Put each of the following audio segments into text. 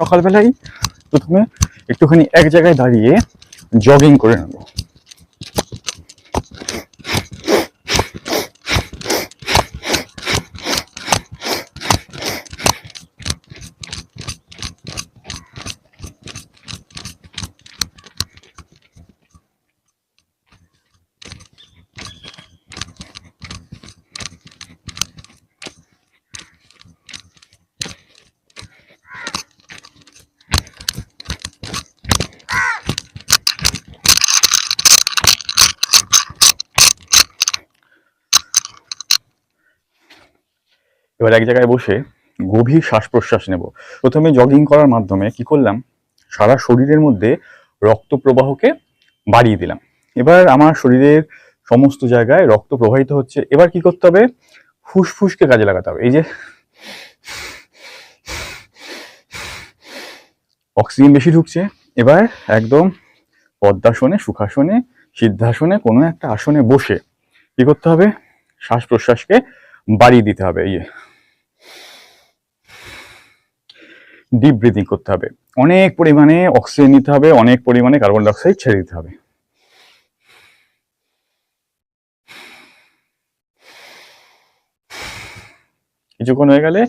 সকালবেলায় প্রথমে একটুখানি এক জায়গায় দাঁড়িয়ে জগিং করে নেব। এবার এক জায়গায় বসে গভীর শ্বাস প্রশ্বাস নেব। প্রথমে জগিং করার মাধ্যমে কি করলাম? সারা শরীরের মধ্যে রক্ত প্রবাহকে বাড়িয়ে দিলাম। এবার আমার শরীরের সমস্ত জায়গায় রক্ত প্রবাহিত হচ্ছে। এবার কি করতে হবে? ফুসফুসকে কাজে লাগাতে হবে। এই যে অক্সিজেন বেশি ঢুকছে। এবার একদম পদ্মাসনে, সুখাসনে, সিদ্ধাসনে কোনো একটা আসনে বসে কি করতে হবে? শ্বাস প্রশ্বাসকে বাড়িয়ে দিতে হবে। ইয়ে ডিপ ব্রিদিং করতে হবে। অনেক পরিমাণে অক্সিজেন নিতে হবে, অনেক পরিমাণে কার্বন ডাইঅক্সাইড ছেড়ে দিতে হবে। কিছুক্ষণ হয়ে গেলে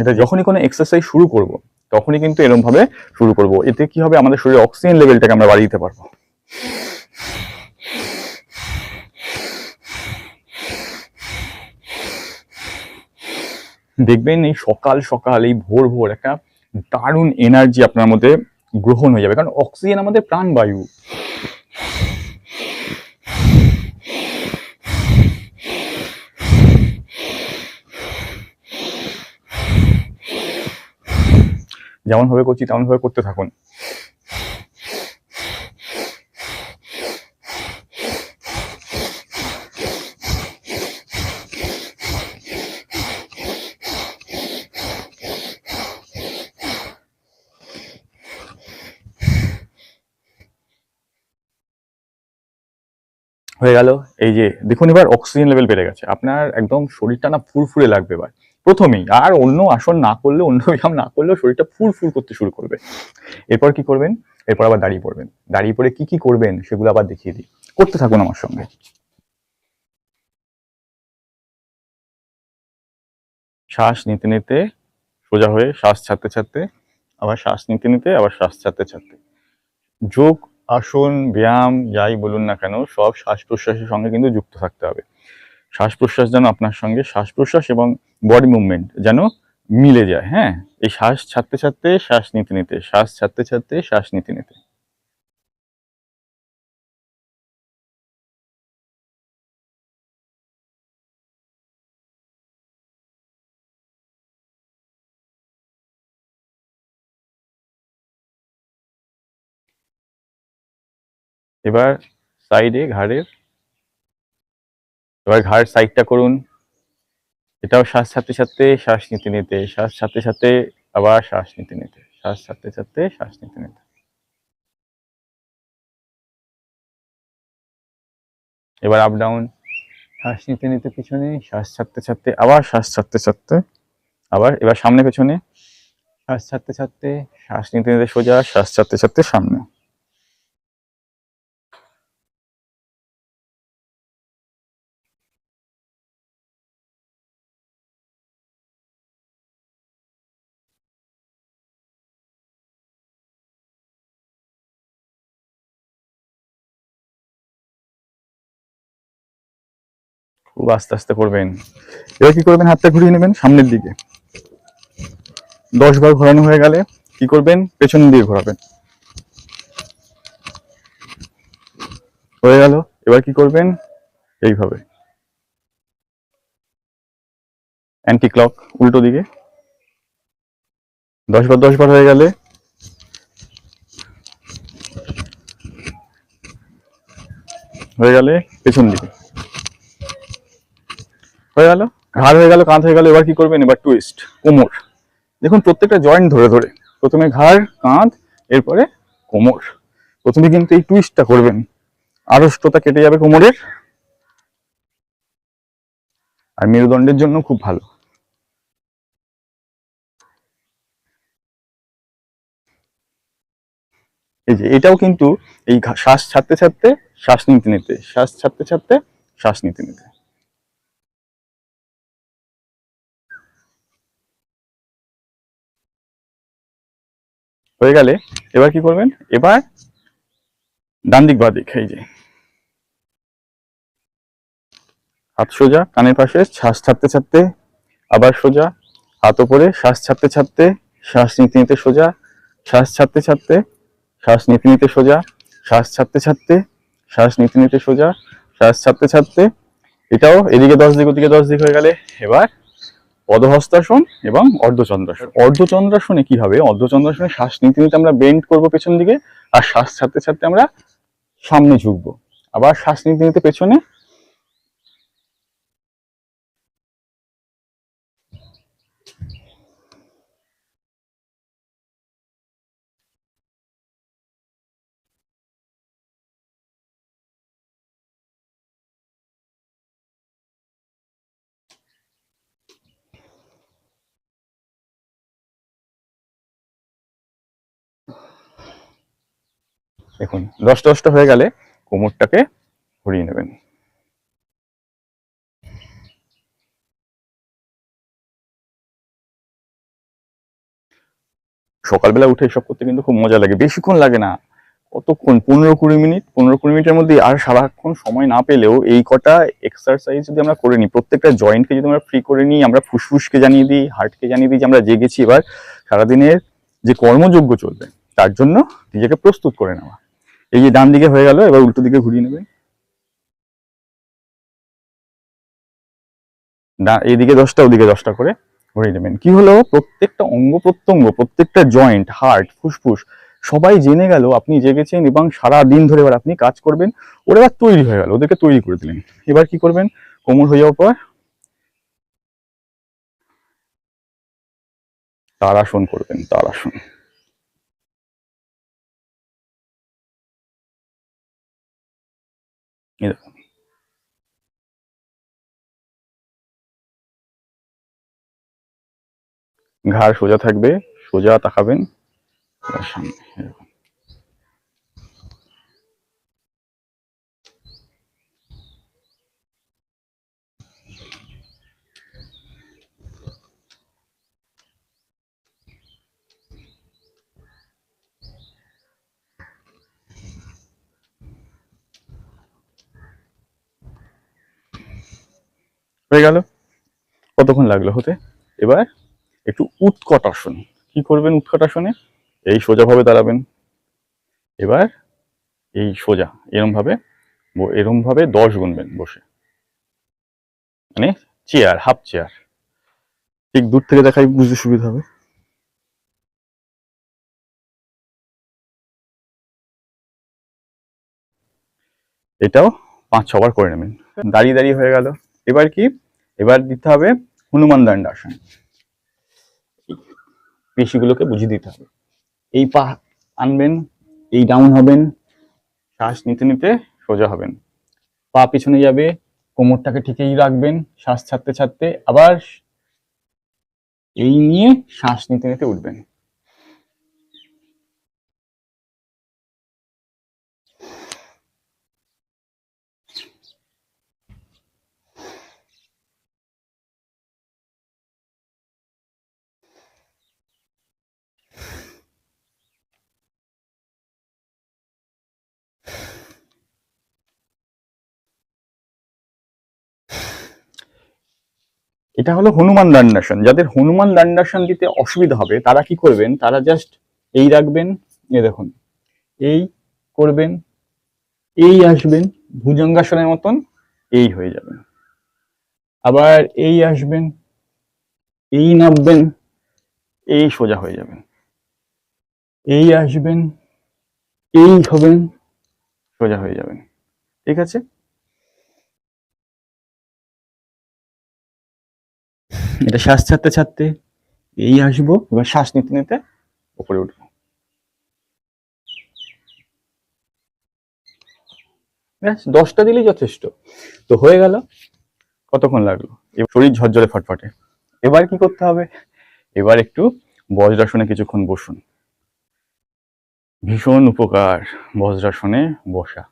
এটা যখনই কোনো এক্সারসাইজ শুরু করব তখনই কিন্তু এরকম ভাবে শুরু করব। এতে কি হবে? আমাদের শরীরে অক্সিজেন লেভেলটাকে আমরা বাড়িয়ে দিতে পারব। দেখবেন এই সকাল সকাল, এই ভোর ভোর একটা দারুণ এনার্জি আপনার মধ্যে গ্রহণ হয়ে যাবে। কারণ অক্সিজেন আমাদের প্রাণবায়ু। যেমন ভাবে করছি তেমন ভাবে করতে থাকুন। হয়ে গেল, এই যে দেখুন এবার অক্সিজেন লেভেল বেড়ে গেছে। আপনার একদম শরীরটা না ফুরফুরে লাগবে এবার। প্রথমেই, আর অন্য আসন না করলে, অন্য ব্যায়াম না করলেও শরীরটা ফুল ফুল করতে শুরু করবে। এরপর কি করবেন? এরপর আবার দাঁড়িয়ে পড়বেন। দাঁড়িয়ে পড়ে কি কি করবেন সেগুলো আবার দেখিয়ে দিই। করতে থাকুন আমার সঙ্গে। শ্বাস নিতে নিতে সোজা হয়ে শ্বাস ছাড়তে ছাড়তে, আবার শ্বাস নিতে নিতে, আবার শ্বাস ছাড়তে ছাড়তে। যোগ, আসন, ব্যায়াম, যাই বলুন না কেন, সব শ্বাস প্রশ্বাসের সঙ্গে কিন্তু যুক্ত থাকতে হবে। শ্বাস প্রশ্বাস যেন আপনার সঙ্গে শ্বাস প্রশ্বাস এবং বডি মুভমেন্ট যেন মিলে যায় হ্যাঁ? এই শ্বাস ছাড়তে ছাড়তে, শ্বাস নিতে নিতে, শ্বাস ছাড়তে ছাড়তে, শ্বাস নিতে নিতে। এবার সাইডে ঘাড়ের এবার ঘাড় সাইডটা করুন। এটাও শ্বাস ছাড়তে ছাড়তে শ্বাস নিতে নিতে, শ্বাস ছাড়তে ছাড়তে আবার শ্বাস নিতে নিতে, শ্বাস ছাড়তে ছাড়তে শ্বাস নিতে নিতে। এবার আপ ডাউন শ্বাস নিতে নিতে পিছনে, শ্বাস ছাড়তে ছাড়তে আবার শ্বাস ছাড়তে ছাড়তে, আবার এবার সামনে, পেছনে, শ্বাস ছাড়তে ছাড়তে, শ্বাস নিতে নিতে সোজা, শ্বাস ছাড়তে ছাড়তে সামনে। খুব আস্তে আস্তে করবেন। এবার কি করবেন? হাতটা ঘুরিয়ে নেবেন সামনের দিকে। দশ বার ঘোরানো হয়ে গেলে কি করবেন? পেছন দিয়ে ঘোরাবেন। হয়ে গেল। এবার কি করবেন? এইভাবে। অ্যান্টি ক্লক উল্টো দিকে। দশ বার দশ বার হয়ে গেলে হয়ে গেলে পেছন দিকে। হয়ে গেল? ঘাড় হয়ে গেল, কাঁধ হয়ে গেল, এবার কি করবেন? এবার টুইস্ট কোমর। দেখুন, প্রত্যেকটা জয়েন্ট ধরে ধরে। প্রথমে ঘাড়, কাঁধ, এরপরে কোমর। প্রথমে কিন্তু এই টুইস্টটা করবেন। আড়ষ্টতা কেটে যাবে কোমরের। আর মেরুদণ্ডের জন্য খুব ভালো। এই যে, এটাও কিন্তু এই শ্বাস ছাড়তে ছাড়তে শ্বাস নিতে নিতে, শ্বাস ছাড়তে ছাড়তে শ্বাস নিতে নিতে। হয়ে গেলে এবার কি করবেন? এবার ডান দিক বাঁ দিক, এই যে। হাত সোজা, কানের পাশে শ্বাস ছাড়তে ছাড়তে, আবার সোজা, হাত ওপরে শ্বাস ছাড়তে ছাড়তে, শ্বাস নিতে নিতে সোজা, শ্বাস ছাড়তে ছাড়তে, শ্বাস নিতে নিতে সোজা, শ্বাস ছাড়তে ছাড়তে, শ্বাস নিতে নিতে সোজা, শ্বাস ছাড়তে ছাড়তে, এটাও এদিকে দশ দিক, ওদিকে দশ দিক হয়ে গেলে এবার পদহস্তাসন এবং অর্ধচন্দ্রাসন। অর্ধচন্দ্রাসনে কি হবে? অর্ধচন্দ্রাসনে শ্বাস নিতে নিতে আমরা বেন্ড করব পেছন দিকে, আর শ্বাস ছাড়তে ছাড়তে আমরা সামনে ঝুঁকবো। আবার শ্বাস নিতে নিতে পেছনে দেখুন, দশটা দশটা হয়ে গেলে কোমরটাকে ঘুরিয়ে নেবেন। সকালবেলা উঠে এসব করতে কিন্তু খুব মজা লাগে। বেশিক্ষণ লাগে না। কতক্ষণ? পনেরো কুড়ি মিনিট? পনেরো কুড়ি মিনিটের মধ্যে আর সারাক্ষণ সময় না পেলেও এই কটা এক্সারসাইজ যদি আমরা করে নিই, প্রত্যেকটা জয়েন্টকে যদি আমরা ফ্রি করে নিই, আমরা ফুসফুসকে জানিয়ে দিই হার্টকে জানিয়ে দিই যে আমরা জেগেছি, এবার সারাদিনের যে কর্মযোগ্য চলবে, তার জন্য নিজেকে প্রস্তুত করে নেওয়া। এই যে ডান দিকে হয়ে গেল, এবার উল্টো দিকে ঘুরিয়ে নেবে। ডা, এইদিকে দশটা, ওদিকে দশটা করে ঘুরিয়ে নেবেন। কি হলো? প্রত্যেকটা অঙ্গ প্রত্যঙ্গ, প্রত্যেকটা জয়েন্ট হার্ট ফুসফুস, সবাই জেনে গেল, আপনি জেগেছেন এবং সারা দিন ধরে এবার আপনি কাজ করবেন। ওরা এবার তৈরি হয়ে গেল, ওদেরকে তৈরি করে দিলেন। এবার কি করবেন? কোমর হয়ে যাওয়ার পর তারাসন করবেন তারাসন দেখুন। ঘাড় সোজা থাকবে সোজা তাকাবেন সামনে এরকম। হয়ে গেল। কতক্ষণ লাগল হতে? এবার একটু উৎকট আসন কি করবেন উৎকট আসনে এই সোজা ভাবে দাঁড়াবেন। এবার এই সোজা এরম ভাবে ব- এরম ভাবে দশ গুনবেন বসে। মানে চেয়ার, হাফ চেয়ার। ঠিক দূর থেকে দেখাই বুঝতে সুবিধা হবে। এটাও পাঁচ ছবার করে নেবেন। দাঁড়িয়ে দাঁড়িয়ে হয়ে গেল। এবার কি? এবার দিতে হবে হনুমান দণ্ড আসন। পেশিগুলোকে বুঝিয়ে দিতে হবে। এই পা আনবেন, এই ডাউন হবেন, শ্বাস নিতে নিতে সোজা হবেন। পা পিছনে যাবে, কোমরটাকে ঠিকই রাখবেন, শ্বাস ছাড়তে ছাড়তে আবার এই নিয়ে শ্বাস নিতে নিতে উঠবেন। এটা হলো হনুমান দণ্ডাসন। যাদের হনুমান দণ্ডাসন দিতে অসুবিধা হবে, তারা কি করবেন? তারা জাস্ট এই রাখবেন, এ দেখুন, এই করবেন, এই আসবেন, ভুজঙ্গাসনের মতন, এই হয়ে যাবেন আবার এই আসবেন, এই নামবেন, এই সোজা হয়ে যাবেন। এই আসবেন, এই হবেন, সোজা হয়ে যাবেন। ঠিক আছে? এটা শ্বাস ছাড়তে ছাড়তে এই আসব, এবার শ্বাস নিতে নিতে উপরে উঠবো। ব্যাস, দশটা দিলেই যথেষ্ট। তো হয়ে গেল, কতক্ষণ লাগল? এবার শরীর ঝরঝরে ফটফটে। এবার কি করতে হবে? এবার একটু বজ্রাসনে কিছুক্ষণ বসুন। ভীষণ উপকার বজ্রাসনে বসা।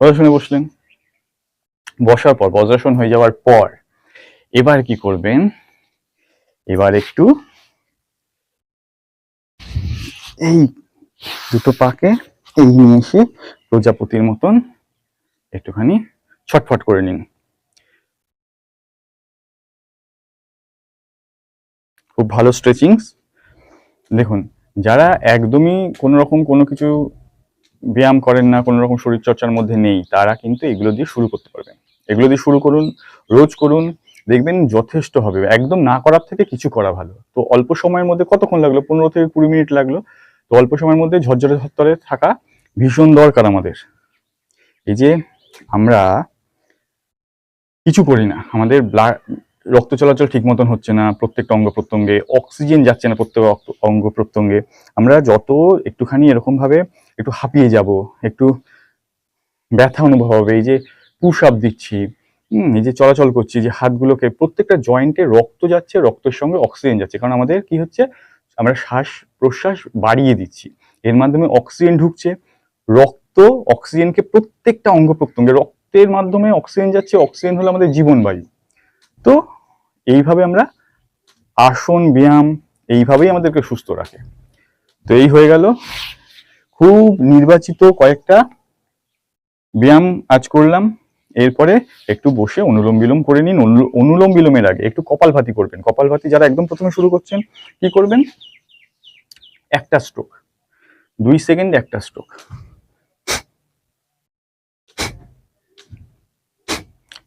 বজ্রাসনে বসলেন। বসার পর, বজ্রাসন হয়ে যাওয়ার পর এবার কি করবেন? এবার একটু এই দুটো পাকে এই নিয়ে এসে প্রজাপতির মতন একটুখানি ছটফট করে নিন। খুব ভালো স্ট্রেচিংস দেখুন, যারা একদমই কোনো রকম কোনো কিছু ব্যায়াম করেন না, কোনো রকম শরীর চর্চার মধ্যে নেই, তারা কিন্তু এগুলো দিয়ে শুরু করতে পারবেন। এগুলো দিয়ে শুরু করুন, রোজ করুন, দেখবেন যথেষ্ট হবে। একদম না করার থেকে কিছু করা ভালো। তো অল্প সময়ের মধ্যে কতক্ষণ লাগল? পনেরো থেকে কুড়ি মিনিট লাগল। তো অল্প সময়ের মধ্যে ঝরঝরে ধরতরে থাকা ভীষণ দরকার আমাদের। এই যে আমরা কিছু করি না। আমাদের ব্লাড রক্ত চলাচল ঠিক মতন হচ্ছে না, প্রত্যেকটা অঙ্গ প্রত্যঙ্গে, অক্সিজেন যাচ্ছে না প্রত্যেক অঙ্গ প্রত্যঙ্গে। আমরা যত একটুখানি এরকম ভাবে একটু হাঁপিয়ে যাব, একটু ব্যথা অনুভব হবে, এই যে পুশ আপ দিচ্ছি এই যে চলাচল করছি, যে হাতগুলোকে প্রত্যেকটা জয়েন্টে রক্ত যাচ্ছে, রক্তের সঙ্গে অক্সিজেন যাচ্ছে, কারণ আমাদের কি হচ্ছে, আমরা শ্বাস প্রশ্বাস বাড়িয়ে দিচ্ছি, এর মাধ্যমে অক্সিজেন ঢুকছে, রক্ত অক্সিজেনকে প্রত্যেকটা অঙ্গ প্রত্যঙ্গে রক্তের মাধ্যমে অক্সিজেন যাচ্ছে অক্সিজেন হলো আমাদের জীবনবায়ু, তো এইভাবে আমরা আসন, ব্যায়াম, এইভাবেই আমাদেরকে সুস্থ রাখে, তো এই হয়ে গেল খুব নির্বাচিত কয়েকটা ব্যায়াম আজ করলাম। এরপরে একটু বসে অনুলোম বিলোম করে নিন। অনু- অনুলোম বিলোমের আগে একটু কপালভাতি করবেন। কপালভাতি যারা একদম প্রথমে শুরু করছেন, কি করবেন? একটা স্ট্রোক দুই সেকেন্ড একটা স্ট্রোক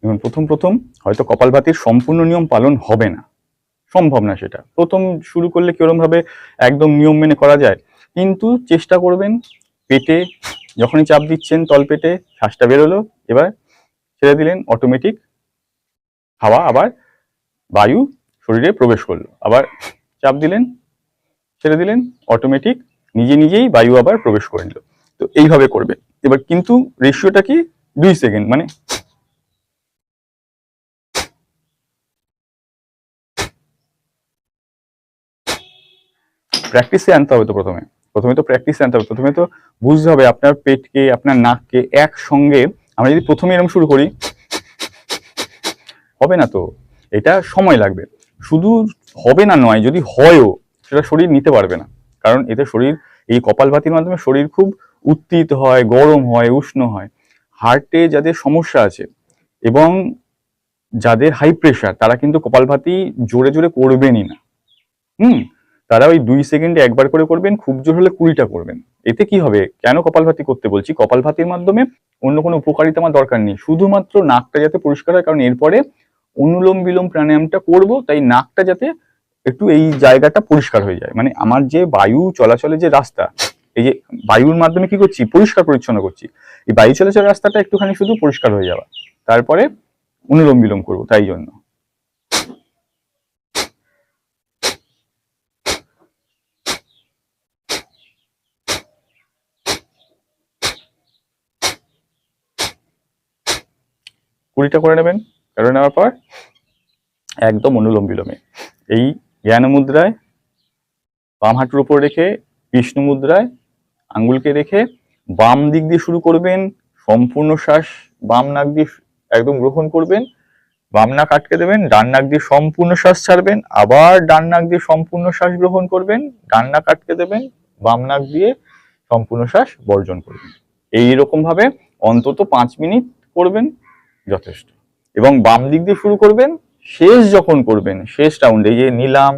এবং প্রথম প্রথম হয়তো কপালভাতির সম্পূর্ণ নিয়ম পালন হবে না। সম্ভব না সেটা। প্রথম শুরু করলে কিরম ভাবে একদম নিয়ম মেনে করা যায়? কিন্তু চেষ্টা করবেন পেটে যখনই চাপ দিচ্ছেন তল পেটে শ্বাসটা বেরোলো, এবার ছেড়ে দিলেন অটোমেটিক হাওয়া আবার বায়ু শরীরে প্রবেশ করল। আবার চাপ দিলেন, ছেড়ে দিলেন অটোমেটিক নিজে নিজেই বায়ু আবার প্রবেশ করে নিল। তো এইভাবে করবে। এবার কিন্তু রেশিওটা কি? দুই সেকেন্ড মানে প্র্যাকটিসে আনতে হবে তো প্রথমে। প্রথমে তো প্র্যাকটিস আনতে হবে, প্রথমে তো বুঝতে হবে আপনার পেটকে, আপনার নাককে একসঙ্গে আমরা যদি প্রথমে এরকম শুরু করি, হবে না তো? এটা সময় লাগবে। শুধু হবে না নয়, যদি হয়ও, সেটা শরীর নিতে পারবে না। কারণ এতে শরীর, এই কপালভাতির মাধ্যমে শরীর খুব উত্তীত হয়, গরম হয়, উষ্ণ হয়। হার্টে যাদের সমস্যা আছে এবং যাদের হাই প্রেশার তারা কিন্তু কপালভাতি জোরে জোরে করবেনই না। হুম? তারা ওই দুই সেকেন্ডে একবার করে করবেন, খুব জোর হলে কুড়িটা করবেন। এতে কি হবে? কেন কপালভাতি করতে বলছি? কপালভাতির মাধ্যমে অন্য কোনো উপকারিতা আমার দরকার নেই। শুধুমাত্র নাকটা যাতে পরিষ্কার হয়, কারণ এরপরে অনুলোম বিলোম প্রাণায়ামটা করব, তাই নাকটা যাতে একটু এই জায়গাটা পরিষ্কার হয়ে যায়। মানে আমার যে বায়ু চলাচলের যে রাস্তা, এই যে বায়ুর মাধ্যমে কি করছি? পরিষ্কার পরিচ্ছন্ন করছি। এই বায়ু চলাচলের রাস্তাটা একটুখানি শুধু পরিষ্কার হয়ে যাওয়া। তারপরে অনুলোম বিলোম করব, তাই জন্য। কুড়িটা করে নেবেন করে নেওয়ার পর? একদম অনুলোম বিলোমে এই জ্ঞান মুদ্রায়, বাম হাঁটুর উপর রেখে বিষ্ণু মুদ্রায় আঙ্গুলকে রেখে বাম দিক দিয়ে শুরু করবেন, সম্পূর্ণ শ্বাস বাম নাক দিয়ে একদম গ্রহণ করবেন, বাম নাক আটকে দেবেন, ডান নাক দিয়ে সম্পূর্ণ শ্বাস ছাড়বেন, আবার ডান নাক দিয়ে সম্পূর্ণ শ্বাস গ্রহণ করবেন, ডান নাক আটকে দেবেন, বাম নাক দিয়ে সম্পূর্ণ শ্বাস বর্জন করবেন। এইরকম ভাবে অন্তত পাঁচ মিনিট করবেন যথেষ্ট। এবং বাম দিক দিয়ে শুরু করবেন, শেষ যখন করবেন, শেষ রাউন্ডে যে নিলাম,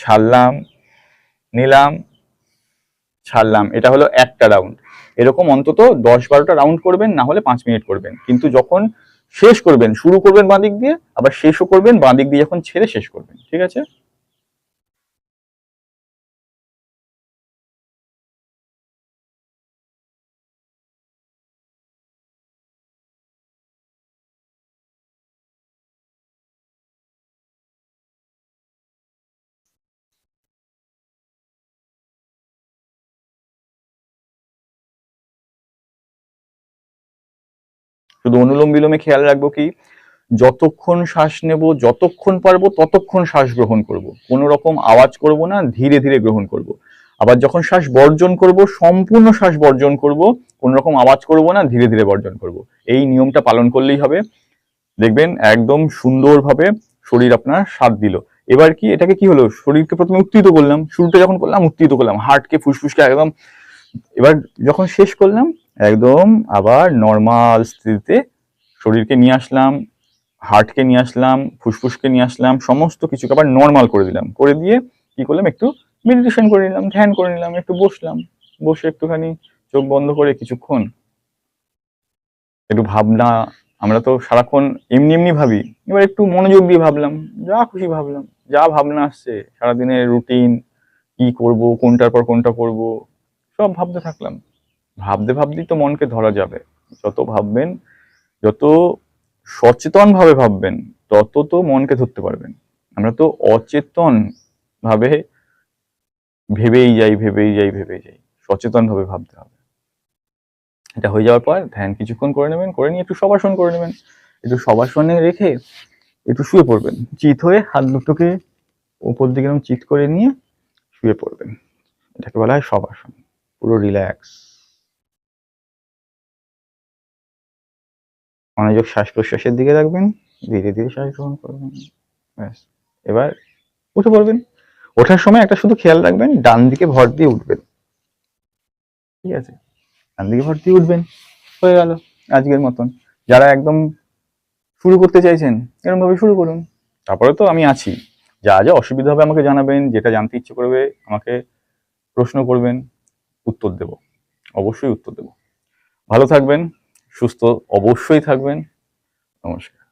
ছাড়লাম নিলাম, ছাড়লাম, এটা হলো একটা রাউন্ড এরকম অন্তত দশ বারোটা রাউন্ড করবেন, না হলে পাঁচ মিনিট করবেন। কিন্তু যখন শেষ করবেন, শুরু করবেন বাঁ দিক দিয়ে, আবার শেষও করবেন, বাঁ দিক দিয়ে যখন ছেড়ে শেষ করবেন, ঠিক আছে? শুধু অনুলোম বিলোমে খেয়াল রাখব কি, যতক্ষণ শ্বাস নেব, যতক্ষণ পারব, ততক্ষণ শ্বাস গ্রহণ করব। কোনো রকম আওয়াজ করব না, ধীরে ধীরে গ্রহণ করব। আবার যখন শ্বাস বর্জন করব, সম্পূর্ণ শ্বাস বর্জন করব, কোনো রকম আওয়াজ করব না, ধীরে ধীরে বর্জন করব। এই নিয়মটা পালন করলেই হবে। দেখবেন একদম সুন্দরভাবে শরীর আপনার স্বাদ দিল। এবার কি, এটাকে কি হলো? শরীরকে প্রথমে উত্তীত করলাম শুরুটা যখন করলাম উত্তীত করলাম, হার্টকে ফুসফুসকে একদম, এবার যখন শেষ করলাম একদম আবার নর্মাল স্থিতিতে শরীরকে নিয়ে আসলাম, হার্টকে নিয়ে আসলাম, ফুসফুসকে নিয়ে আসলাম, সমস্ত কিছুকে আবার নর্মাল করে দিলাম। করে দিয়ে কি করলাম? একটু মেডিটেশন করে নিলাম, ধ্যান করে নিলাম, একটু বসলাম। বসে একটুখানি চোখ বন্ধ করে কিছুক্ষণ একটু ভাবনা, আমরা তো সারাক্ষণ এমনি এমনি ভাবি। এবার একটু মনোযোগ দিয়ে ভাবলাম, যা খুশি ভাবলাম। যা ভাবনা আসছে, সারাদিনের রুটিন কি করব, কোনটার পর কোনটা করব, সব ভাবতে থাকলাম। ভাবতে ভাবতেই তো মনকে ধরা যাবে। যত ভাববেন, যত সচেতন ভাবে ভাববেন, তত তো মনকে ধরতে পারবেন। আমরা তো অচেতন ভাবে ভেবেই যাই ভেবেই যাই ভেবেই যাই। সচেতন ভাবে ভাবতে হবে। এটা হয়ে যাওয়ার পর ধ্যান কিছুক্ষণ করে নেবেন, করে নিয়ে একটু সবাসন করে নেবেন। একটু সবাসনে রেখে একটু শুয়ে পড়বেন। চিত হয়ে হাত দুটোকে উপর দিকে চিত করে নিয়ে শুয়ে পড়বেন। এটাকে বলা হয় সবাসন। পুরো রিল্যাক্স। মনোযোগ শ্বাস প্রশ্বাসের দিকে রাখবেন, ধীরে ধীরে শ্বাস গ্রহণ করবেন, ব্যাস। এবার উঠে পড়বেন। ওঠার সময় একটা শুধু খেয়াল রাখবেন, ডান দিকে ভর দিয়ে উঠবেন। ঠিক আছে? ডান দিকে ভর দিয়ে উঠবেন। হয়ে গেল আজকের মতন। যারা একদম শুরু করতে চাইছেন এরকম ভাবে শুরু করুন। তারপরে তো আমি আছি। যা যা অসুবিধা হবে আমাকে জানাবেন, যেটা জানতে ইচ্ছে করবে, আমাকে প্রশ্ন করবেন, উত্তর দেব। অবশ্যই উত্তর দেব। ভালো থাকবেন। সুস্থ অবশ্যই থাকবেন। নমস্কার।